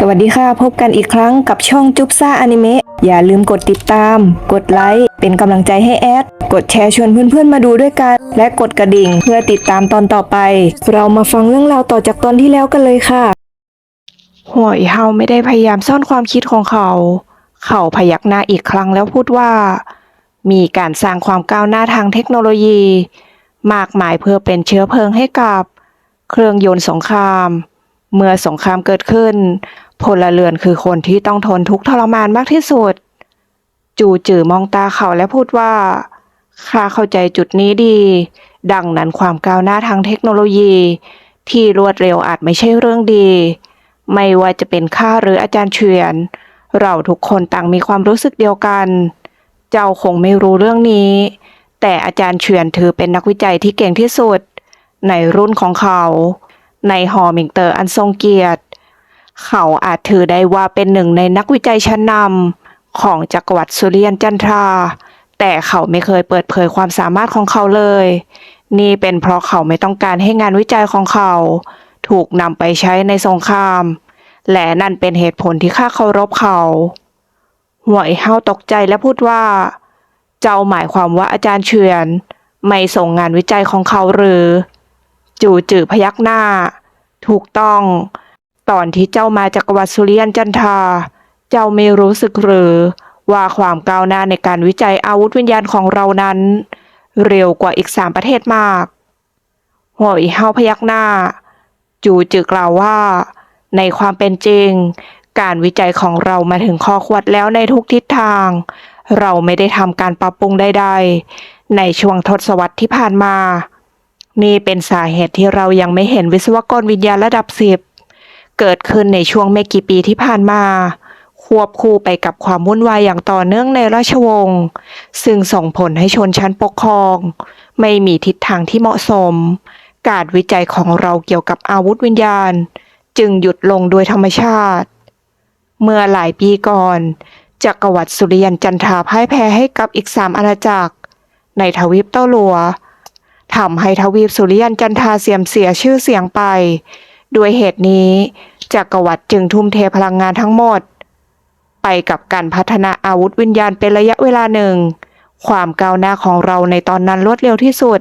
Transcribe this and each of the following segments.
สวัสดีค่ะ พบกันอีกครั้งกับช่องจุ๊บซ่าอนิเมะอย่าลืมกดติดตาม กดไลค์ เป็นกำลังใจให้แอด กดแชร์ชวนเพื่อนๆมาดูด้วยกัน และกดกระดิ่งเพื่อติดตามตอนต่อไป เรามาฟังเรื่องราวต่อจากตอนที่แล้วกันเลยค่ะ หัวอีเฮาไม่ได้พยายามซ่อนความคิดของเขา เขาพยักหน้าอีกครั้งแล้วพูดว่า มีการสร้างความก้าวหน้าทางเทคโนโลยี มากมายเพื่อเป็นเชื้อเพลิงให้กับ เครื่องยนต์สงคราม เมื่อสงครามเกิดขึ้น พลเรือนคือคนที่ต้องทนทุกข์ทรมานมากที่สุด จูจือมองตาเขาและพูดว่า ข้าเข้าใจจุดนี้ดี ดังนั้นความก้าวหน้าทางเทคโนโลยี ที่รวดเร็วอาจไม่ใช่เรื่องดี ไม่ว่าจะเป็นข้าหรืออาจารย์เฉียน เราทุกคนต่างมีความรู้สึกเดียวกัน เจ้าคงไม่รู้เรื่องนี้ แต่อาจารย์เฉียนถือเป็นนักวิจัยที่เก่งที่สุด ในรุ่นของเขา ในหอมิงเตอร์อันทรงเกียรติ เขาอาจถือได้ว่าเป็นหนึ่งในนักวิจัยชั้นนำของจักรวรรดิสุริยันจันทรา แต่เขาไม่เคยเปิดเผยความสามารถของเขาเลย นี่เป็นเพราะเขาไม่ต้องการให้งานวิจัยของเขา ถูกนำไปใช้ในสงคราม และนั่นเป็นเหตุผลที่ข้าเคารพเขาหัวไอ้เฮาตกใจและพูดว่า เจ้าหมายความว่าอาจารย์เฉือน ไม่ส่งงานวิจัยของเขาหรือ จู่จือพยักหน้า ถูกต้อง ตอนที่เจ้ามาจากวัดสุริยันจันทา เจ้าไม่รู้สึกหรือ ว่าความก้าวหน้าในการวิจัยอาวุธวิญญาณของเรานั้น เร็วกว่าอีกสามประเทศมากหัวอีเฮาพยักหน้า จูจือกล่าวว่า ในความเป็นจริง การวิจัยของเรามาถึงข้อควรแล้วในทุกทิศทาง เราไม่ได้ทำการปรับปรุงใดๆ ในช่วงทศวรรษที่ผ่านมา นี่เป็นสาเหตุที่เรายังไม่เห็นวิศวกรวิญญาณระดับสิบ เกิดขึ้นในช่วงไม่กี่ปีที่ผ่านมา ควบคู่ไปกับความวุ่นวายอย่างต่อเนื่องในราชวงศ์ซึ่งส่งผลให้ชนชั้นปกครอง ไม่มีทิศทางที่เหมาะสม การวิจัยของเราเกี่ยวกับอาวุธวิญญาณ จึงหยุดลงโดยธรรมชาติ เมื่อหลายปีก่อนจักรวรรดิสุริยันจันทราพ่ายแพ้ให้กับอีกสามอาณาจักร ในทวีปเต้าหลัวทำให้ทวีปสุริยันจันทราเสียมเสียชื่อเสียงไป ด้วยเหตุนี้จักรวรรดิจึงทุ่มเทพลังงานทั้งหมด ไปกับการพัฒนาอาวุธวิญญาณเป็นระยะเวลาหนึ่ง ความก้าวหน้าของเราในตอนนั้นรวดเร็วที่สุด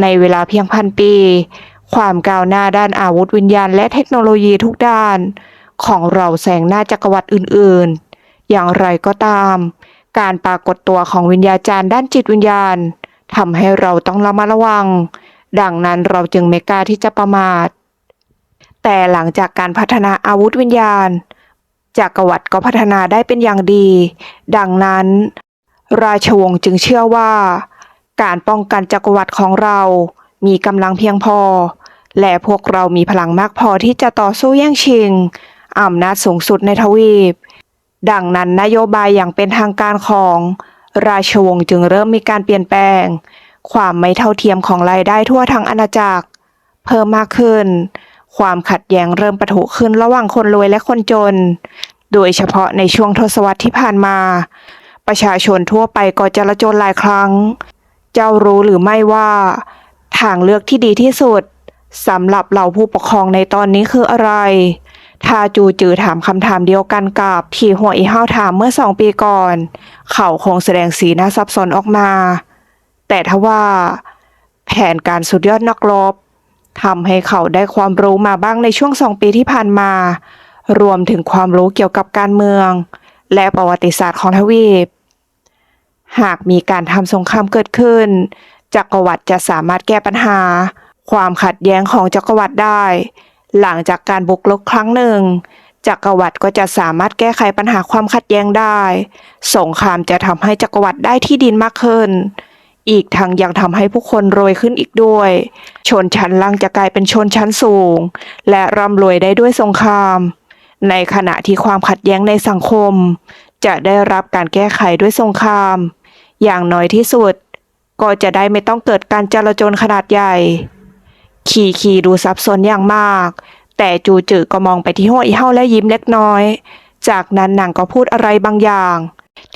ในเวลาเพียงพันปี ความก้าวหน้าด้านอาวุธวิญญาณและเทคโนโลยีทุกด้าน ของเราแซงหน้าจักรวรรดิอื่นๆ อย่างไรก็ตาม การปรากฏตัวของวิญญาจารย์ด้านจิตวิญญาณทำให้เราต้องระมัดระวัง ดังนั้นเราจึงไม่กล้าที่จะประมาท แต่หลังจากการพัฒนาอาวุธวิญญาณจักรวรรดิก็พัฒนาได้เป็นอย่างดี ดังนั้น ราชวงศ์จึงเชื่อว่า การป้องกันจักรวรรดิของเรา มีกำลังเพียงพอ และพวกเรามีพลังมากพอที่จะต่อสู้แย่งชิงอำนาจสูงสุดในทวีป ดังนั้นนโยบายอย่างเป็นทางการของ ราชวงศ์จึงเริ่มมีการเปลี่ยนแปลง ความไม่เท่าเทียมของรายได้ทั่วทั้งอาณาจักร เพิ่มมากขึ้น ความขัดแย้งเริ่มปะทุขึ้นระหว่างคนรวยและคนจน โดยเฉพาะในช่วงทศวรรษที่ผ่านมา ประชาชนทั่วไปก็จลาจลหลายครั้ง เจ้ารู้หรือไม่ว่า ทางเลือกที่ดีที่สุดสำหรับเราผู้ปกครองในตอนนี้คืออะไรถ้าจูจือถามคำถามเดียวกันกับที่หัวอีห้าวถามเมื่อสองปีก่อน เขาคงแสดงสีหน้าซับซ้อนออกมา แต่ทว่า แผนการสุดยอดนักรบ ทำให้เขาได้ความรู้มาบ้างในช่วงสองปีที่ผ่านมา รวมถึงความรู้เกี่ยวกับการเมือง และประวัติศาสตร์ของทวีป หากมีการทำสงครามเกิดขึ้น จักรวรรดิจะสามารถแก้ปัญหา ความขัดแย้งของจักรวรรดิได้ หลังจากการบุกรุกครั้งหนึ่ง จักรวรรดิก็จะสามารถแก้ไขปัญหาความขัดแย้งได้ สงครามจะทำให้จักรวรรดิได้ที่ดินมากขึ้น อีกทั้งยังทำให้ผู้คนรวยขึ้นอีกด้วย ชนชั้นล่างจะกลายเป็นชนชั้นสูง และร่ำรวยได้ด้วยสงคราม ในขณะที่ความขัดแย้งในสังคม จะได้รับการแก้ไขด้วยสงคราม อย่างน้อยที่สุด ก็จะได้ไม่ต้องเกิดการจลาจลขนาดใหญ่ ขี่ขี่ดูซับซ้อนอย่างมาก แต่จูจือก็มองไปที่หัวอีเฮาและยิ้มเล็กน้อย จากนั้นนางก็พูดอะไรบางอย่าง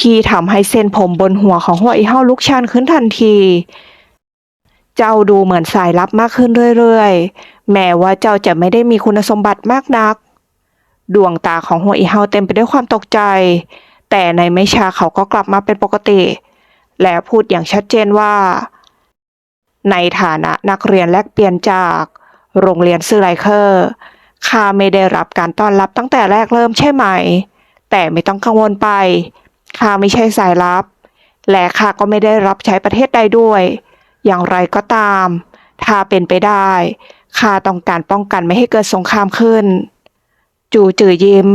ที่ทำให้เส้นผมบนหัวของหัวอีเฮาลุกชันขึ้นทันที เจ้าดูเหมือนสายลับมากขึ้นเรื่อยๆ แม้ว่าเจ้าจะไม่ได้มีคุณสมบัติมากนัก ดวงตาของหัวอีเฮาเต็มไปด้วยความตกใจ แต่ในไม่ช้าเขาก็กลับมาเป็นปกติ และพูดอย่างชัดเจนว่า ในฐานะนักเรียนแลกเปลี่ยนจาก โรงเรียนซื่อไลเคอร์ข้าไม่ได้รับการต้อนรับตั้งแต่แรกเริ่มใช่ไหม แต่ไม่ต้องกังวลไป ข้าไม่ใช่สายลับ และข้าก็ไม่ได้รับใช้ประเทศใดด้วย อย่างไรก็ตาม ถ้าเป็นไปได้ข้าต้องการป้องกันไม่ให้เกิดสงครามขึ้น จูจือยิ้ม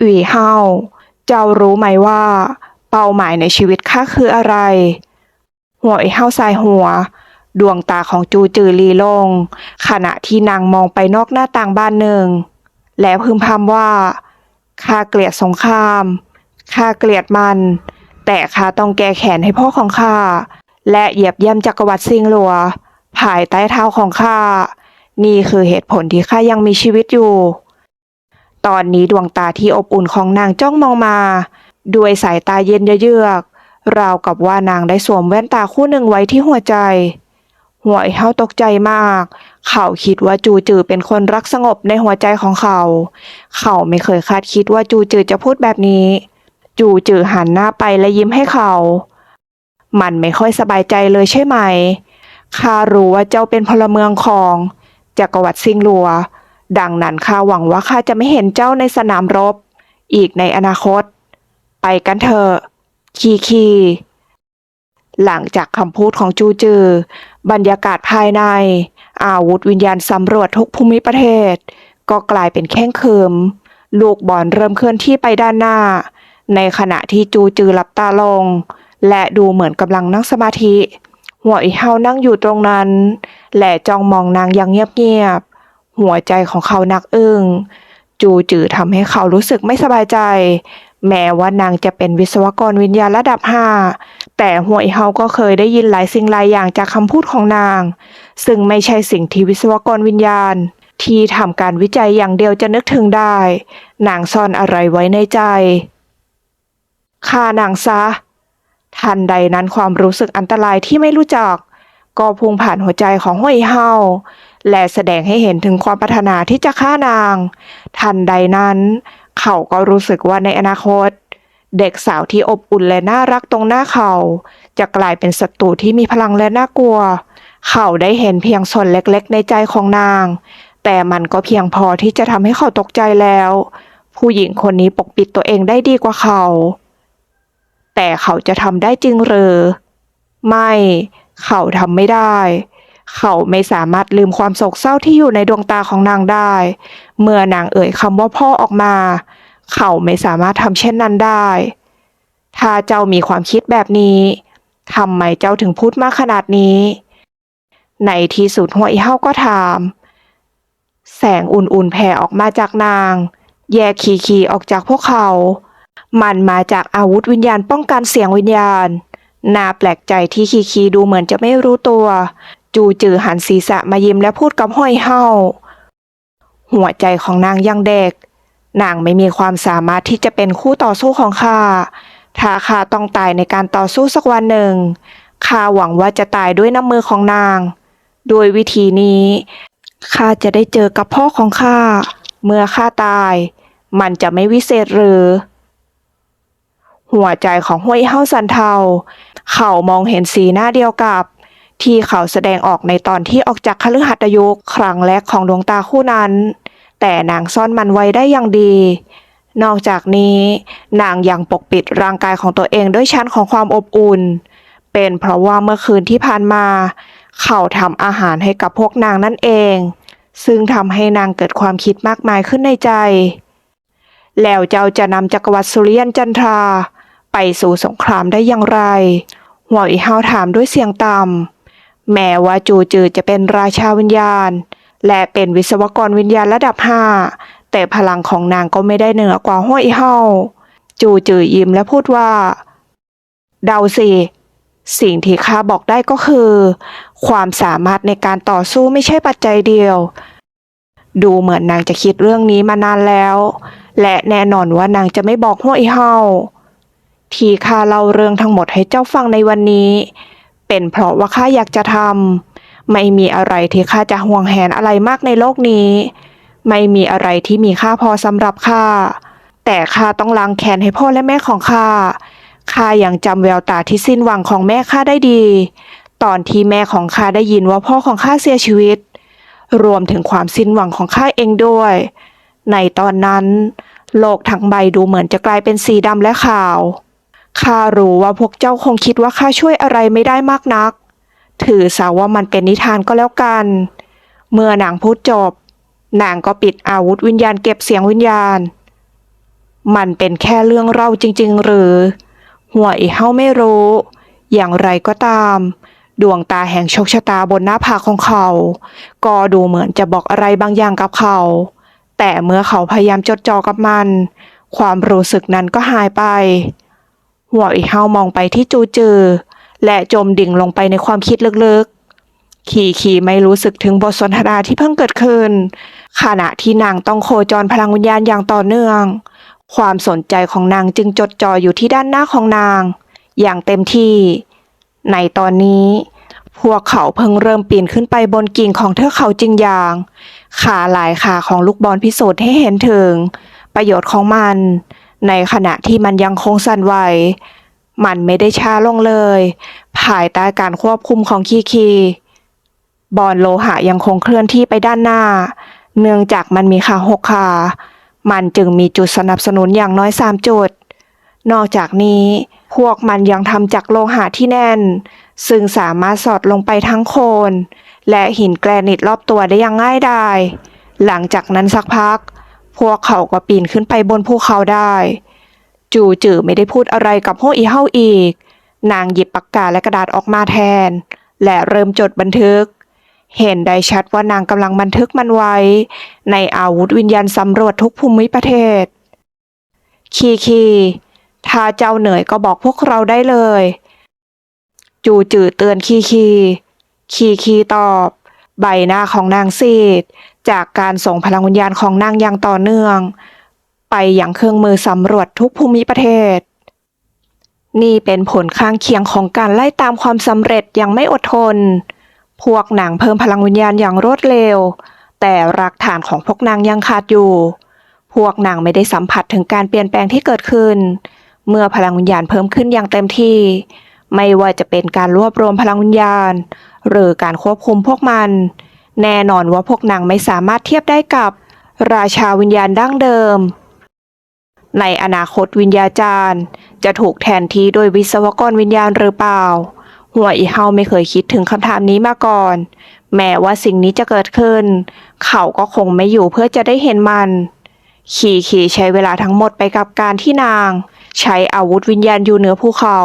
อุ๋ยเฮาเจ้ารู้ไหมว่า เป้าหมายในชีวิตข้าคืออะไร หัวไอ้เฮาสายหัว ดวงตาของจูจือลีลง ขณะที่นางมองไปนอกหน้าต่างบ้านหนึ่ง และพึมพำว่าข้าเกลียดสงคราม ข้าเกลียดมัน แต่ข้าต้องแก้แค้นให้พ่อของข้า และเหยียบย่ำจักรวรรดิซิงหลัว ภายใต้เท้าของข้า นี่คือเหตุผลที่ข้ายังมีชีวิตอยู่ ตอนนี้ดวงตาที่อบอุ่นของนางจ้องมองมา ด้วยสายตาเย็นเยือกราวกับว่านางได้สวมแว่นตาคู่หนึ่งไว้ที่หัวใจ หัวไอ้เฮาตกใจมาก เขาคิดว่าจูจือเป็นคนรักสงบในหัวใจของเขา เขาไม่เคยคาดคิดว่าจูจือจะพูดแบบนี้ จูจือหันหน้าไปและยิ้มให้เขา มันไม่ค่อยสบายใจเลยใช่ไหม ข้ารู้ว่าเจ้าเป็นพลเมืองของจักรวรรดิซิงหลัว ดังนั้นข้าหวังว่าข้าจะไม่เห็นเจ้าในสนามรบ อีกในอนาคต ไปกันเถอะ คีคีหลังจากคำพูดของจูจือ บรรยากาศภายใน อาวุธวิญญาณสำรวจทุกภูมิประเทศ ก็กลายเป็นแข้งเขิมลูกบอลเริ่มเคลื่อนที่ไปด้านหน้า ในขณะที่จูจือหลับตาลง และดูเหมือนกำลังนั่งสมาธิ หัวอีเฮานั่งอยู่ตรงนั้น และจ้องมองนางอย่างเงียบๆ หัวใจของเขานักอึ้ง จูจือทำให้เขารู้สึกไม่สบายใจ แม้ว่านางจะเป็นวิศวกรวิญญาณระดับห้าแต่หัวอีเฮาก็เคยได้ยินหลายสิ่งหลายอย่างจากคำพูดของนาง ซึ่งไม่ใช่สิ่งที่วิศวกรวิญญาณที่ทำการวิจัยอย่างเดียวจะนึกถึงได้ นางซ่อนอะไรไว้ในใจ ฆ่านางซะ ทันใดนั้นความรู้สึกอันตรายที่ไม่รู้จัก ก็พุ่งผ่านหัวใจของห้วยเฮาและแสดงให้เห็นถึงความปรารถนาที่จะฆ่านาง ทันใดนั้น เขาก็รู้สึกว่าในอนาคต เด็กสาวที่อบอุ่นและน่ารักตรงหน้าเขา จะกลายเป็นศัตรูที่มีพลังและน่ากลัว เขาได้เห็นเพียงส่วนเล็กๆ ในใจของนาง แต่มันก็เพียงพอที่จะทำให้เขาตกใจแล้ว ผู้หญิงคนนี้ปกปิดตัวเองได้ดีกว่าเขา แต่เขาจะทำได้จริงหรือไม่ เขาทำไม่ได้ เขาไม่สามารถลืมความโศกเศร้าที่อยู่ในดวงตาของนางได้ เมื่อนางเอ่ยคำว่าพ่อออกมา เขาไม่สามารถทำเช่นนั้นได้ ถ้าเจ้ามีความคิดแบบนี้ทำไมเจ้าถึงพูดมากขนาดนี้ ในที่สุดหัวอีเฮาก็ถาม แสงอุ่นๆแผ่ออกมาจากนาง แยกขีขีออกจากพวกเขา มันมาจากอาวุธวิญญาณป้องกันเสียงวิญญาณ น่าแปลกใจที่คีคีดูเหมือนจะไม่รู้ตัว จูจือหันศีรษะมายิ้มและพูดกับห้อยเฮาหัวใจของนางยังเด็ก นางไม่มีความสามารถที่จะเป็นคู่ต่อสู้ของข้า ถ้าข้าต้องตายในการต่อสู้สักวันหนึ่ง ข้าหวังว่าจะตายด้วยน้ำมือของนาง โดยวิธีนี้ข้าจะได้เจอกับพ่อของข้า เมื่อข้าตาย มันจะไม่วิเศษหรือ หัวใจของห้วยเฮาสันเทา เขามองเห็นสีหน้าเดียวกับ ที่เขาแสดงออกในตอนที่ออกจากคฤหัสถยุคครั้งแรกของดวงตาคู่นั้น แต่นางซ่อนมันไว้ได้อย่างดี นอกจากนี้ นางยังปกปิดร่างกายของตัวเองด้วยชั้นของความอบอุ่น เป็นเพราะว่าเมื่อคืนที่ผ่านมา เขาทำอาหารให้กับพวกนางนั่นเอง ซึ่งทำให้นางเกิดความคิดมากมายขึ้นในใจ แล้วเจ้าจะนำจักรวรรดิสุริยันจันทรา ไปสู่สงครามได้อย่างไรหัวอีเฮาถามด้วยเสียงต่ำแม้ว่าจูจือจะเป็นราชาวิญญาณ และเป็นวิศวกรวิญญาณระดับห้าแต่พลังของนางก็ไม่ได้เหนือกว่าหัวอีเฮาจูจือยิ้มและพูดว่า เดาสิ สิ่งที่ข้าบอกได้ก็คือ ความสามารถในการต่อสู้ไม่ใช่ปัจจัยเดียว ดูเหมือนนางจะคิดเรื่องนี้มานานแล้ว และแน่นอนว่านางจะไม่บอกหัวอีเฮา ที่ข้าเล่าเรื่องทั้งหมดให้เจ้าฟังในวันนี้ เป็นเพราะว่าข้าอยากจะทำไม่มีอะไรที่ข้าจะห่วงแหนอะไรมากในโลกนี้ ไม่มีอะไรที่มีค่าพอสำหรับข้าแต่ข้าต้องล้างแค้นให้พ่อและแม่ของข้าข้ายังจำแววตาที่สิ้นหวังของแม่ข้าได้ดี ตอนที่แม่ของข้าได้ยินว่าพ่อของข้าเสียชีวิต รวมถึงความสิ้นหวังของข้าเองด้วย ในตอนนั้น โลกทั้งใบดูเหมือนจะกลายเป็นสีดำและขาว ข้ารู้ว่าพวกเจ้าคงคิดว่าข้าช่วยอะไรไม่ได้มากนัก ถือซะว่ามันเป็นนิทานก็แล้วกัน เมื่อนางพูดจบ นางก็ปิดอาวุธวิญญาณเก็บเสียงวิญญาณ มันเป็นแค่เรื่องเล่าจริง ๆ หรือ หัวอีเฮาไม่รู้ อย่างไรก็ตาม ดวงตาแห่งโชคชะตาบนหน้าผากของเขา ก็ดูเหมือนจะบอกอะไรบางอย่างกับเขา แต่เมื่อเขาพยายามจดจ่อกับมัน ความรู้สึกนั้นก็หายไป หัวอีเฮามองไปที่จูจือ และจมดิ่งลงไปในความคิดลึกๆ ขี่ขี่ไม่รู้สึกถึงบทสนทนาที่เพิ่งเกิดขึ้น ขณะที่นางต้องโคจรพลังวิญญาณอย่างต่อเนื่อง ความสนใจของนางจึงจดจ่ออยู่ที่ด้านหน้าของนาง อย่างเต็มที่ ในตอนนี้พวกเขาเพิ่งเริ่มปีนขึ้นไปบนกิ่งของเทือกเขาจริงอย่าง ขาหลายขาของลูกบอลพิสูจน์ให้เห็นถึง ประโยชน์ของมัน ในขณะที่มันยังคงสั่นไหว มันไม่ได้ช้าลงเลย ภายใต้การควบคุมของคีคีบอลโลหะยังคงเคลื่อนที่ไปด้านหน้า เนื่องจากมันมีขาหกขา มันจึงมีจุดสนับสนุนอย่างน้อยสามจุด นอกจากนี้พวกมันยังทำจากโลหะที่แน่น ซึ่งสามารถสอดลงไปทั้งโคน และหินแกรนิตรอบตัวได้อย่างง่ายดาย หลังจากนั้นสักพัก พวกเขาก็ปีนขึ้นไปบนภูเขาได้ จูจือไม่ได้พูดอะไรกับโฮอีเฮาอีก นางหยิบปากกาและกระดาษออกมาแทน และเริ่มจดบันทึก เห็นได้ชัดว่านางกำลังบันทึกมันไว้ ในอาวุธวิญญาณสำรวจทุกภูมิประเทศ คีคีถ้าเจ้าเหนื่อยก็บอกพวกเราได้เลย จูจือเตือนคีคี คีคีตอบ ใบหน้าของนางซีด จากการส่งพลังวิญญาณของนางอย่างต่อเนื่อง ไปอย่างเครื่องมือสำรวจทุกภูมิประเทศ นี่เป็นผลข้างเคียงของการไล่ตามความสำเร็จอย่างไม่อดทน พวกนางเพิ่มพลังวิญญาณอย่างรวดเร็ว แต่รากฐานของพวกนางยังขาดอยู่ พวกนางไม่ได้สัมผัสถึงการเปลี่ยนแปลงที่เกิดขึ้น เมื่อพลังวิญญาณเพิ่มขึ้นอย่างเต็มที่ ไม่ว่าจะเป็นการรวบรวมพลังวิญญาณ หรือการควบคุมพวกมัน แน่นอนว่าพวกนางไม่สามารถเทียบได้กับ ราชาวิญญาณดั้งเดิม ในอนาคตวิญญาจารย์จะถูกแทนที่โดยวิศวกรวิญญาณหรือเปล่า หัวอีเฮาไม่เคยคิดถึงคำถามนี้มาก่อน แม้ว่าสิ่งนี้จะเกิดขึ้น เขาก็คงไม่อยู่เพื่อจะได้เห็นมันขี่ขี่ใช้เวลาทั้งหมดไปกับการที่นาง ใช้อาวุธวิญญาณอยู่เหนือภูเขา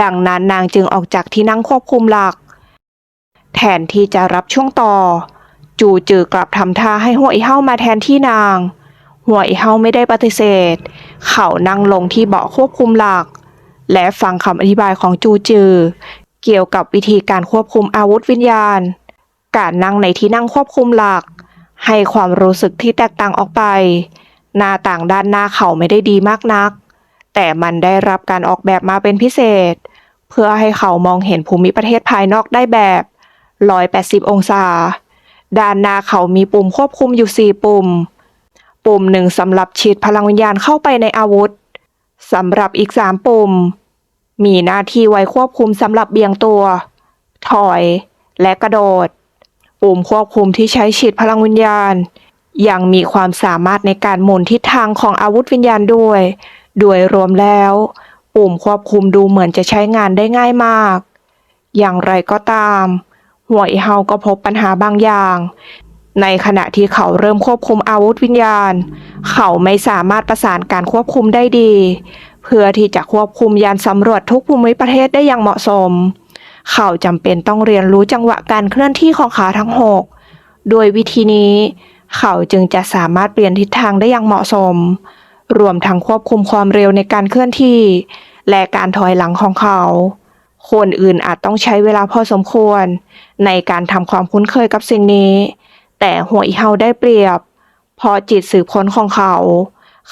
ดังนั้นนางจึงออกจากที่นั่งควบคุมหลัก แทนที่จะรับช่วงต่อ จูจือกลับทำท่าให้หัวอีเฮามาแทนที่นาง หัวอีเฮาไม่ได้ปฏิเสธ เขานั่งลงที่เบาะควบคุมหลัก และฟังคำอธิบายของจูจือ เกี่ยวกับวิธีการควบคุมอาวุธวิญญาณ การนั่งในที่นั่งควบคุมหลัก ให้ความรู้สึกที่แตกต่างออกไป หน้าต่างด้านหน้าเขาไม่ได้ดีมากนัก แต่มันได้รับการออกแบบมาเป็นพิเศษ เพื่อให้เขามองเห็นภูมิประเทศภายนอกได้แบบ 180 องศา ด้านหน้าเขามีปุ่มควบคุมอยู่ 4 ปุ่ม ปุ่มหนึ่งสำหรับฉีดพลังวิญญาณเข้าไปในอาวุธสำหรับอีก 3 ปุ่ม มีหน้าที่ไว้ควบคุมสำหรับเบี่ยงตัว ถอย และกระโดด ปุ่มควบคุมที่ใช้ฉีดพลังวิญญาณ ยังมีความสามารถในการหมุนทิศทางของอาวุธวิญญาณด้วย โดยรวมแล้ว ปุ่มควบคุมดูเหมือนจะใช้งานได้ง่ายมาก อย่างไรก็ตาม หวอีเฮาก็พบปัญหาบางอย่าง ในขณะที่เขาเริ่มควบคุมอาวุธวิญญาณ เขาไม่สามารถประสานการควบคุมได้ดี เพื่อที่จะควบคุมยานสำรวจทุกภูมิประเทศได้อย่างเหมาะสม เขาจำเป็นต้องเรียนรู้จังหวะการเคลื่อนที่ของขาทั้งหกโดยวิธีนี้ เขาจึงจะสามารถเปลี่ยนทิศทางได้อย่างเหมาะสม รวมทั้งควบคุมความเร็วในการเคลื่อนที่ และการถอยหลังของเขา คนอื่นอาจต้องใช้เวลาพอสมควร ในการทำความคุ้นเคยกับสิ่งนี้ แต่หัวอีเฮาได้เปรียบเพราะจิตสืบค้นของเขา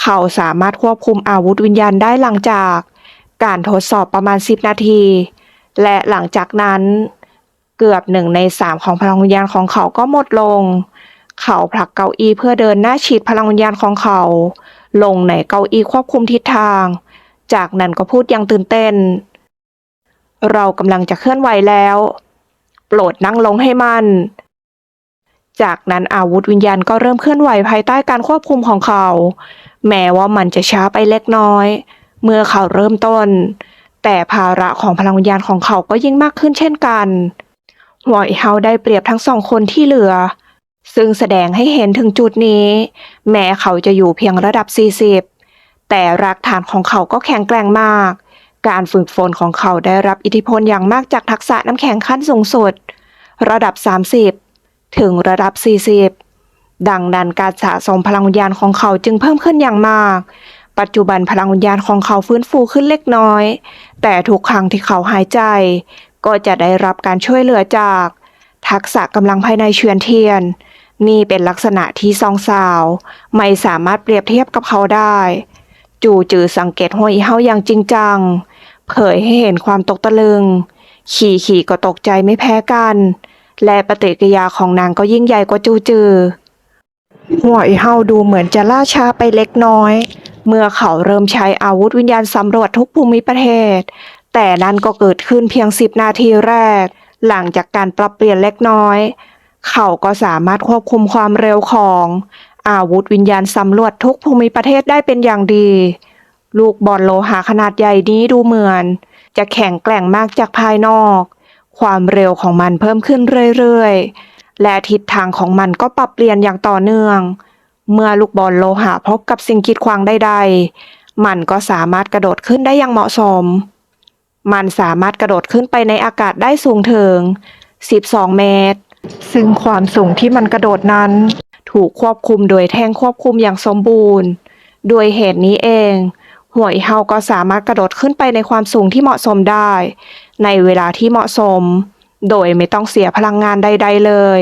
เขาสามารถควบคุมอาวุธวิญญาณได้หลังจาก การทดสอบประมาณ 10 นาที และหลังจากนั้น เกือบหนึ่งในสามของพลังวิญญาณของเขาก็หมดลง เขาผลักเก้าอี้เพื่อเดินหน้าฉีดพลังวิญญาณของเขา ลงในเก้าอี้ควบคุมทิศทาง จากนั้นก็พูดอย่างตื่นเต้น เรากำลังจะเคลื่อนไหวแล้ว โปรดนั่งลงให้มันจากนั้นอาวุธวิญญาณก็เริ่มเคลื่อนไหวภายใต้การควบคุมของเขา แม้ว่ามันจะช้าไปเล็กน้อย เมื่อเขาเริ่มต้น แต่ภาระของพลังวิญญาณของเขาก็ยิ่งมากขึ้นเช่นกันหวอยเฮาได้เปรียบทั้งสองคนที่เหลือ ซึ่งแสดงให้เห็นถึงจุดนี้ แม้เขาจะอยู่เพียงระดับ 40 แต่รากฐานของเขาก็แข็งแกร่งมาก การฝึกฝนของเขาได้รับอิทธิพลอย่างมากจากทักษะน้ำแข็งขั้นสูงสุด ระดับ 30 ถึงระดับ 40 ดังนั้นการสะสมพลังวิญญาณของเขาจึงเพิ่มขึ้นอย่างมาก ปัจจุบันพลังวิญญาณของเขาฟื้นฟูขึ้นเล็กน้อย แต่ทุกครั้งที่เขาหายใจ ก็จะได้รับการช่วยเหลือจาก ทักษะกำลังภายในเชือนเทียน นี่เป็นลักษณะที่ซองสาว ไม่สามารถเปรียบเทียบกับเขาได้ จูจือสังเกตห้วยเฮาอย่างจริงจัง เผยให้เห็นความตกตะลึง ขี่ขี่ก็ตกใจไม่แพ้กัน และปฏิกิริยาของนางก็ยิ่งใหญ่กว่าจูจือ หัวไอเฮาดูเหมือนจะล่าช้าไปเล็กน้อย เมื่อเขาเริ่มใช้อาวุธวิญญาณสำรวจทุกภูมิประเทศ แต่นั่นก็เกิดขึ้นเพียงสิบนาทีแรก หลังจากการปรับเปลี่ยนเล็กน้อย เขาก็สามารถควบคุมความเร็วของ อาวุธวิญญาณสำรวจทุกภูมิประเทศได้เป็นอย่างดี ลูกบอลโลหะขนาดใหญ่นี้ดูเหมือน จะแข็งแกร่งมากจากภายนอก ความเร็วของมันเพิ่มขึ้นเรื่อยๆ และทิศทางของมันก็ปรับเปลี่ยนอย่างต่อเนื่อง เมื่อลูกบอลโลหะพบกับสิ่งกีดขวางใดๆ มันก็สามารถกระโดดขึ้นได้อย่างเหมาะสม มันสามารถกระโดดขึ้นไปในอากาศได้สูงถึง 12 เมตร ซึ่งความสูงที่มันกระโดดนั้น ถูกควบคุมโดยแท่งควบคุมอย่างสมบูรณ์โดยเหตุนี้เอง หวยเฮาก็สามารถกระโดดขึ้นไปในความสูงที่เหมาะสมได้ ในเวลาที่เหมาะสม โดยไม่ต้องเสียพลังงานใด ๆ เลย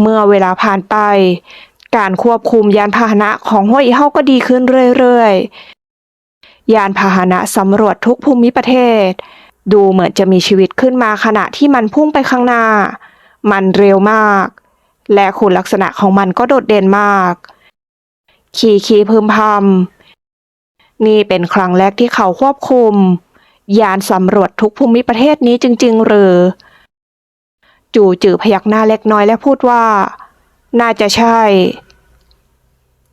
เมื่อเวลาผ่านไป การควบคุมยานพาหนะของหวยเฮาก็ดีขึ้นเรื่อยๆ ยานพาหนะสำรวจทุกภูมิประเทศ ดูเหมือนจะมีชีวิตขึ้นมาขณะที่มันพุ่งไปข้างหน้า มันเร็วมาก และคุณลักษณะของมันก็โดดเด่นมาก ขี่ขี่พึมพำนี่เป็นครั้งแรกที่เขาควบคุม ยานสำรวจทุกภูมิประเทศนี้จริง ๆ หรือ จู่จือพยักหน้าเล็กน้อยและพูดว่า น่าจะใช่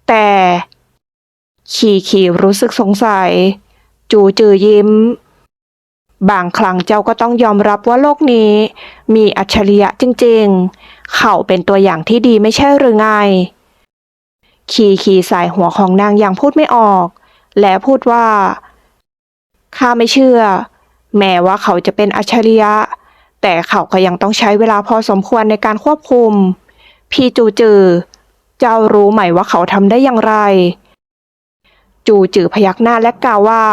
แต่ขี่ขี่รู้สึกสงสัย จูจือยิ้ม บางครั้งเจ้าก็ต้องยอมรับว่าโลกนี้ มีอัจฉริยะจริง ๆ เขาเป็นตัวอย่างที่ดีไม่ใช่หรือไงขี่ขี่สายหัวของนางยังพูดไม่ออก และพูดว่า ข้าไม่เชื่อ แม้ว่าเขาจะเป็นอัจฉริยะ แต่เขาก็ยังต้องใช้เวลาพอสมควรในการควบคุม พี่จูจือ เจ้ารู้ไหมว่าเขาทำได้อย่างไร จูจือพยักหน้าและกล่าวว่า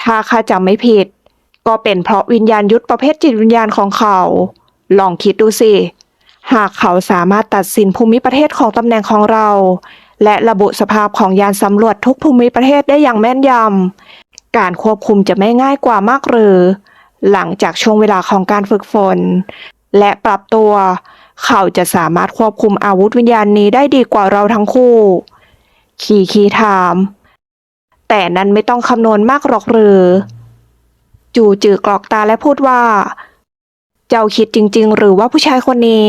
ถ้าข้าจำไม่ผิด ก็เป็นเพราะวิญญาณยุทธประเภทจิตวิญญาณของเขา ลองคิดดูสิ หากเขาสามารถตัดสินภูมิประเทศของตำแหน่งของเรา และระบุสภาพของยานสำรวจทุกภูมิประเทศได้อย่างแม่นยำ การควบคุมจะไม่ง่ายกว่ามากหรือ หลังจากช่วงเวลาของการฝึกฝน และปรับตัว เขาจะสามารถควบคุมอาวุธวิญญาณนี้ได้ดีกว่าเราทั้งคู่คีคีถาม แต่นั้นไม่ต้องคำนวณมากหรอกหรือ จูจือกรอกตาและพูดว่า เจ้าคิดจริง ๆ หรือว่าผู้ชายคนนี้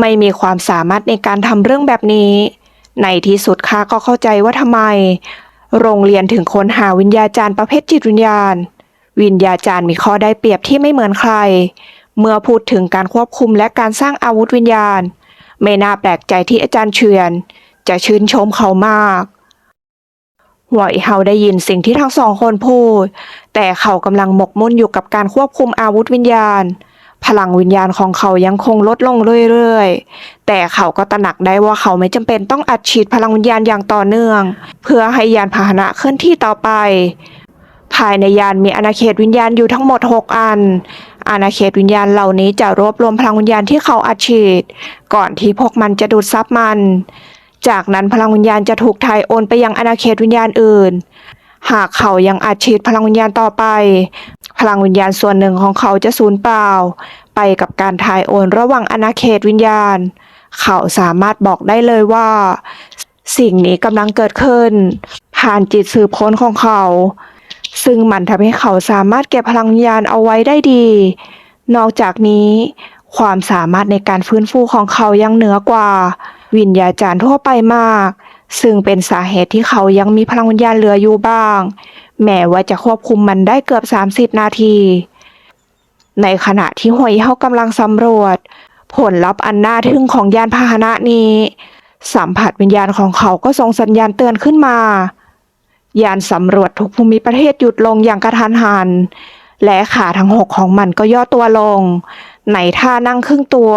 ไม่มีความสามารถในการทำเรื่องแบบนี้ ในที่สุดข้าก็เข้าใจว่าทำไม โรงเรียนถึงค้นหาวิญญาจารย์ประเภทจิตวิญญาณ วิญญาจารย์มีข้อได้เปรียบที่ไม่เหมือนใคร เมื่อพูดถึงการควบคุมและการสร้างอาวุธวิญญาณ ไม่น่าแปลกใจที่อาจารย์เชือนจะชื่นชมเขามากหวอยเฮาได้ยินสิ่งที่ทั้งสองคนพูด แต่เขากำลังหมกมุ่นอยู่กับการควบคุมอาวุธวิญญาณ พลังวิญญาณของเขายังคงลดลงเรื่อยๆ แต่เขาก็ตระหนักได้ว่าเขาไม่จำเป็นต้องอัดฉีดพลังวิญญาณอย่างต่อเนื่อง เพื่อให้ยานพาหนะเคลื่อนที่ต่อไป ภายในยานมีอาณาเขตวิญญาณอยู่ทั้งหมด 6 อัน อาณาเขตวิญญาณเหล่านี้จะรวบรวมพลังวิญญาณที่เขาอัดฉีด ก่อนที่พวกมันจะดูดซับมัน จากนั้นพลังวิญญาณจะถูกถ่ายโอนไปยังอาณาเขตวิญญาณอื่น หากเขายังอัดฉีดพลังวิญญาณต่อไป พลังวิญญาณส่วนหนึ่งของเขาจะสูญเปล่า ไปกับการถ่ายโอนระหว่างอาณาเขตวิญญาณ เขาสามารถบอกได้เลยว่า สิ่งนี้กำลังเกิดขึ้น ผ่านจิตสืบค้นของเขา ซึ่งมันทำให้เขาสามารถเก็บพลังวิญญาณเอาไว้ได้ดี นอกจากนี้ ความสามารถในการฟื้นฟูของเขายังเหนือกว่า วิญญาจารย์ทั่วไปมาก ซึ่งเป็นสาเหตุที่เขายังมีพลังวิญญาณเหลืออยู่บ้าง แม้ว่าจะควบคุมมันได้เกือบ 30 นาที ในขณะที่หวยเฮากำลังสำรวจ ผลลัพธ์อันน่าทึ่งของยานพาหนะนี้ สัมผัสวิญญาณของเขาก็ส่งสัญญาณเตือนขึ้นมา ยานสำรวจทุกภูมิประเทศหยุดลงอย่างกระทันหัน และขาทั้งหกของมันก็ย่อตัวลง ในท่านั่งครึ่งตัว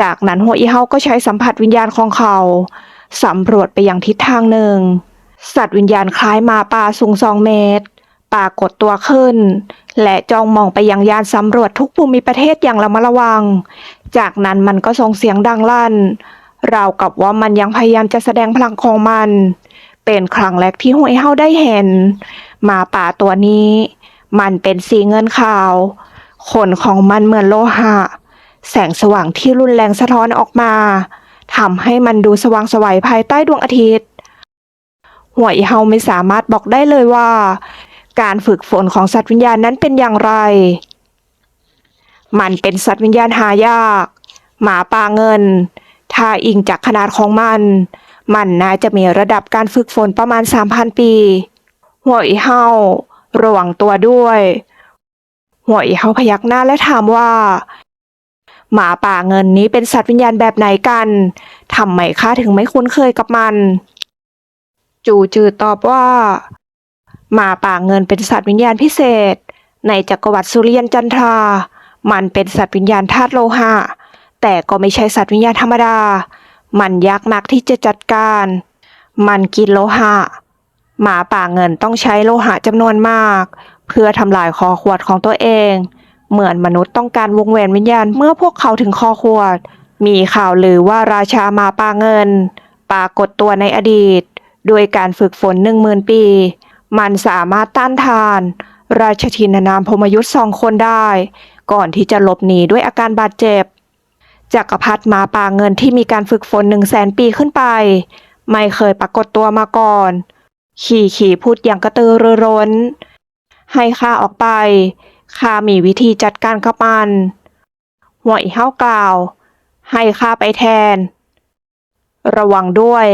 จากนั้นหัวอีเฮาก็ใช้สัมผัสวิญญาณของเขา สำรวจไปยังทิศทางหนึ่ง สัตว์วิญญาณคล้ายหมาป่าสูงสองเมตร ปรากฏตัวขึ้น และจ้องมองไปยังยานสำรวจทุกภูมิประเทศอย่างระมัดระวัง จากนั้นมันก็ส่งเสียงดังลั่น ราวกับว่ามันยังพยายามจะแสดงพลังของมัน เป็นครั้งแรกที่หวยเฮาได้เห็นหมาป่าตัวนี้ มันเป็นสีเงินขาวขนของมันเหมือนโลหะ แสงสว่างที่รุนแรงสะท้อนออกมา ทำให้มันดูสว่างสวัยภายใต้ดวงอาทิตย์หวยเฮาไม่สามารถบอกได้เลยว่า การฝึกฝนของสัตว์วิญญาณนั้นเป็นอย่างไร มันเป็นสัตว์วิญญาณหายาก หมาป่าเงิน ถ้าอิงจากขนาดของมัน มันน่าจะมีระดับการฝึกฝนประมาณ 3,000 ปีหวยเฮาระวังตัวด้วยหวยเฮาพยักหน้าและถามว่า หมาป่าเงินนี้เป็นสัตว์วิญญาณแบบไหนกันทำไมข้าถึงไม่คุ้นเคยกับมัน จูจือตอบว่า หมาป่าเงินเป็นสัตว์วิญญาณพิเศษ ในจักรวรรดิสุริยันจันทรา มันเป็นสัตว์วิญญาณธาตุโลหะ แต่ก็ไม่ใช่สัตว์วิญญาณธรรมดา มันยากมากที่จะจัดการ มันกินโลหะ หมาป่าเงินต้องใช้โลหะจำนวนมาก เพื่อทำลายคอขวดของตัวเอง เหมือนมนุษย์ต้องการวงแหวนวิญญาณเมื่อพวกเขาถึงคอขวด มีข่าวลือว่าราชามาปาเงิน ปรากฏตัวในอดีต โดยการฝึกฝนหนึ่งหมื่นปี มันสามารถต้านทาน ราชทินานามพมยุทธ์สองคนได้ ก่อนที่จะหลบหนีด้วยอาการบาดเจ็บจักรพรรดิมาปาเงินที่มีการฝึกฝนหนึ่งแสนปีขึ้นไป ไม่เคยปรากฏตัวมาก่อน ขี่ขี่พูดอย่างกระตือรือร้น ให้ข้าออกไป ข้ามีวิธีจัดการกับมันหวอีเฮากล่าว ให้ข้าไปแทน ระวังด้วย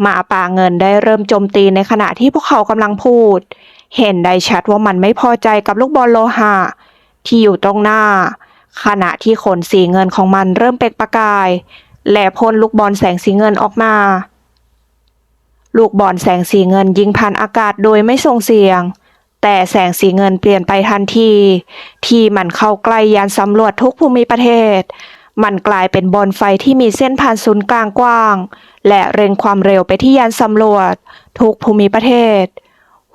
หมาป่าเงินได้เริ่มโจมตีในขณะที่พวกเขากำลังพูด เห็นได้ชัดว่ามันไม่พอใจกับลูกบอลโลหะที่อยู่ตรงหน้า ขณะที่ขนสีเงินของมันเริ่มเปล่งประกาย และพ่นลูกบอลแสงสีเงินออกมา ลูกบอลแสงสีเงินยิงผ่านอากาศโดยไม่ส่งเสียง แต่แสงสีเงินเปลี่ยนไปทันที ที่มันเข้าใกล้ยานสำรวจทุกภูมิประเทศ มันกลายเป็นบอลไฟที่มีเส้นผ่านศูนย์กลางกว้าง และเร่งความเร็วไปที่ยานสำรวจ ทุกภูมิประเทศ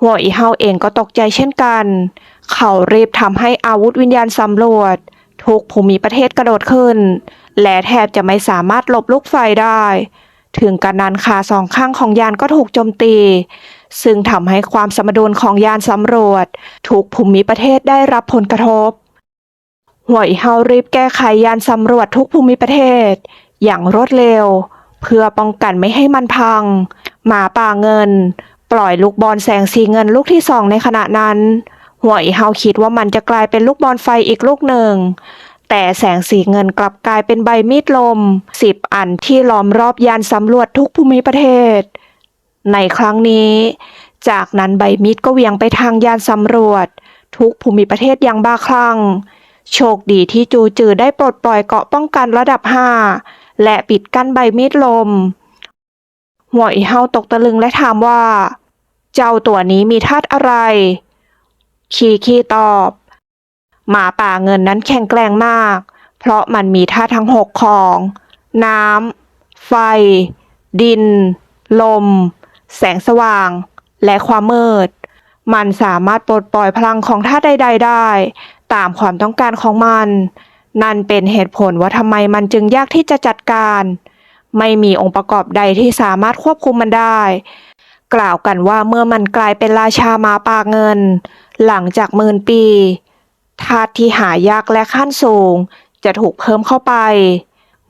หัวอีเฮาเองก็ตกใจเช่นกัน เขารีบทำให้อาวุธวิญญาณสำรวจ ทุกภูมิประเทศกระโดดขึ้น และแทบจะไม่สามารถหลบลูกไฟได้ ถึงกระนั้นขาสองข้างของยานก็ถูกโจมตี ซึ่งทำให้ความสมดุลของยานสำรวจทุกภูมิประเทศได้รับผลกระทบหวยเฮารีบแก้ไขยานสำรวจทุกภูมิประเทศ อย่างรวดเร็ว เพื่อป้องกันไม่ให้มันพัง หมาป่าเงิน ปล่อยลูกบอลแสงสีเงินลูกที่สองในขณะนั้นหวยเฮาคิดว่ามันจะกลายเป็นลูกบอลไฟอีกลูกหนึ่ง แต่แสงสีเงินกลับกลายเป็นใบมีดลมสิบอันที่ล้อมรอบยานสำรวจทุกภูมิประเทศ ในครั้งนี้ จากนั้นใบมีดก็เหวียงไปทางยานสำรวจ ทุกภูมิประเทศอย่างบ้าคลั่ง โชคดีที่จูจือได้ปลดปล่อยเกาะป้องกันระดับ 5 และปิดกั้นใบมีดลมหัวอีเฮาตกตะลึงและถามว่า เจ้าตัวนี้มีธาตุอะไร คีคีตอบ หมาป่าเงินนั้นแข็งแกร่งมาก เพราะมันมีธาตุทั้งหกของ น้ำไฟ ดิน ลม แสงสว่าง และความมืด มันสามารถปลดปล่อยพลังของธาตุใด ๆ ได้ ตามความต้องการของมัน นั่นเป็นเหตุผลว่าทำไมมันจึงยากที่จะจัดการ ไม่มีองค์ประกอบใดที่สามารถควบคุมมันได้ กล่าวกันว่าเมื่อมันกลายเป็นราชามาปาเงิน หลังจากหมื่นปีธาตุที่หายากและขั้นสูง จะถูกเพิ่มเข้าไป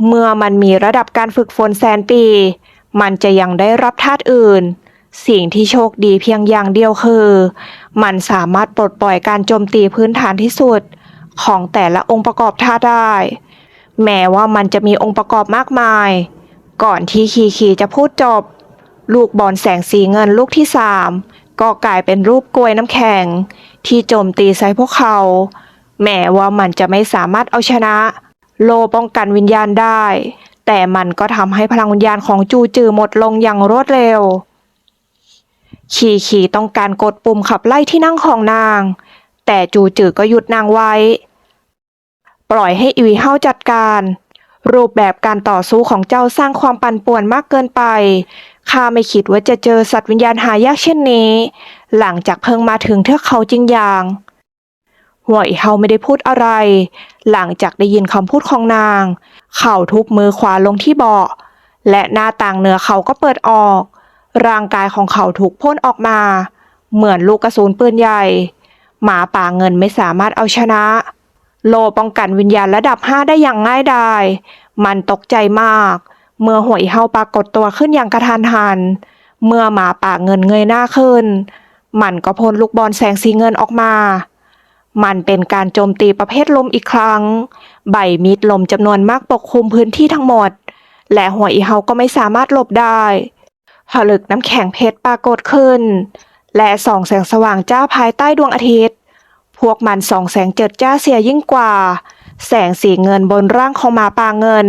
เมื่อมันมีระดับการฝึกฝนแสนปี มันจะยังได้รับธาตุอื่น สิ่งที่โชคดีเพียงอย่างเดียวคือ มันสามารถปลดปล่อยการโจมตีพื้นฐานที่สุด ของแต่ละองค์ประกอบธาตุได้ แม้ว่ามันจะมีองค์ประกอบมากมาย ก่อนที่คีคีจะพูดจบ ลูกบอลแสงสีเงินลูกที่สามก็กลายเป็นรูปกลวยน้ำแข็ง ที่โจมตีใส่พวกเขา แม้ว่ามันจะไม่สามารถเอาชนะ โลป้องกันวิญญาณได้ แต่มันก็ทำให้พลังวิญญาณของจูจือหมดลงอย่างรวดเร็วขีขีต้องการกดปุ่มขับไล่ที่นั่งของนาง แต่จูจือก็หยุดนางไว้ ปล่อยให้อีวีเฮาจัดการ รูปแบบการต่อสู้ของเจ้าสร้างความปั่นป่วนมากเกินไป ข้าไม่คิดว่าจะเจอสัตว์วิญญาณหายากเช่นนี้ หลังจากเพิ่งมาถึงเทือกเขาจริงอย่าง หวยเฮาไม่ได้พูดอะไร หลังจากได้ยินคำพูดของนาง เข่าทุบมือขวาลงที่เบาะ และหน้าต่างเหนือเขาก็เปิดออก ร่างกายของเขาถูกพ่นออกมา เหมือนลูกกระสุนปืนใหญ่ หมาป่าเงินไม่สามารถเอาชนะ โลป้องกันวิญญาณระดับ5ได้อย่างง่ายดาย มันตกใจมาก เมื่อหวยเฮาปรากฏตัวขึ้นอย่างกระทันหัน เมื่อหมาป่าเงินเงยหน้าขึ้น มันก็พ่นลูกบอลแสงสีเงินออกมา มันเป็นการโจมตีประเภทลมอีกครั้ง ใบมีดลมจำนวนมากปกคลุมพื้นที่ทั้งหมด และหัวอีเฮาก็ไม่สามารถหลบได้ผลึกน้ำแข็งเพชรปรากฏขึ้น และส่องแสงสว่างจ้าภายใต้ดวงอาทิตย์ พวกมันส่องแสงเจิดจ้าเสียยิ่งกว่า แสงสีเงินบนร่างของหมาปาเงิน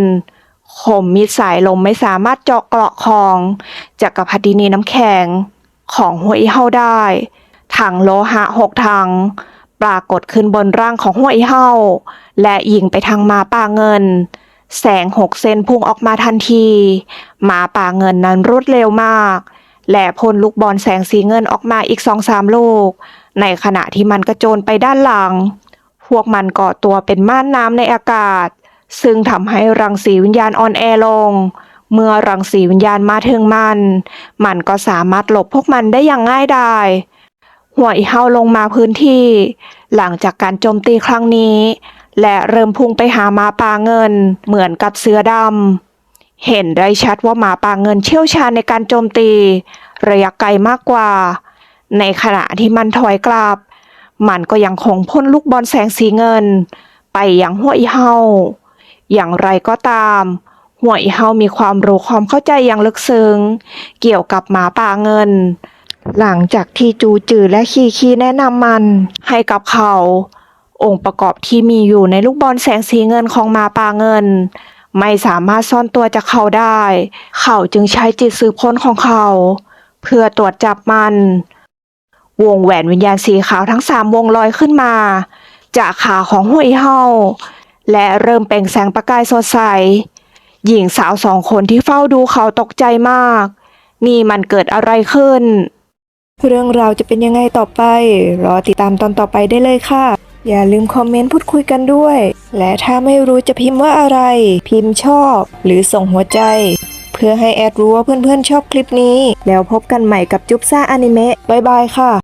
คมมีดสายลมไม่สามารถเจาะเกราะของจักรพรรดินีน้ำแข็งของหัวอีเฮาได้ถังโลหะหกถัง ปรากฏขึ้นบนร่างของหัวอีเฮาและยิงไปทางหมาป่าเงิน แสงหกเซนพุ่งออกมาทันทีหมาป่าเงินนั้นรวดเร็วมาก และพ่นลูกบอลแสงสีเงินออกมาอีกสองสามลูก ในขณะที่มันกระโจนไปด้านหลัง พวกมันก่อตัวเป็นม่านน้ำในอากาศ ซึ่งทำให้รังสีวิญญาณอ่อนแอลง เมื่อรังสีวิญญาณมาถึงมัน มันก็สามารถหลบพวกมันได้อย่างง่ายดาย หวอีเฮาลงมาพื้นที่ หลังจากการโจมตีครั้งนี้ และเริ่มพุ่งไปหามาป่าเงิน เหมือนกับเสือดำเห็นได้ชัดว่าหมาป่าเงินเชี่ยวชาญในการโจมตี ระยะไกลมากกว่า ในขณะที่มันถอยกลับ มันก็ยังคงพ่นลูกบอลแสงสีเงิน ไปยังหวอีเฮาอย่างไรก็ตามหวอีเฮามีความรู้ความเข้าใจอย่างลึกซึ้งเกี่ยวกับหมาป่าเงิน หลังจากที่จูจือและคีคีแนะนำมันให้กับเขา องค์ประกอบที่มีอยู่ในลูกบอลแสงสีเงินของมาปาเงิน ไม่สามารถซ่อนตัวจากเขาได้ เขาจึงใช้จิตสืบค้นของเขา เพื่อตรวจจับมัน วงแหวนวิญญาณสีขาวทั้งสามวงลอยขึ้นมา จากขาของหุยเฮาและเริ่มเปล่งแสงประกายสดใส หญิงสาวสองคนที่เฝ้าดูเขาตกใจมาก นี่มันเกิดอะไรขึ้น เรื่องราวจะเป็นยังไงต่อไป รอติดตามตอนต่อไปได้เลยค่ะ อย่าลืมคอมเมนต์พูดคุยกันด้วย และถ้าไม่รู้จะพิมพ์ว่าอะไร พิมพ์ชอบ หรือส่งหัวใจ เพื่อให้แอดรู้ว่าเพื่อนๆชอบคลิปนี้ แล้วพบกันใหม่กับจุ๊บซ่าอนิเมะบายบายค่ะ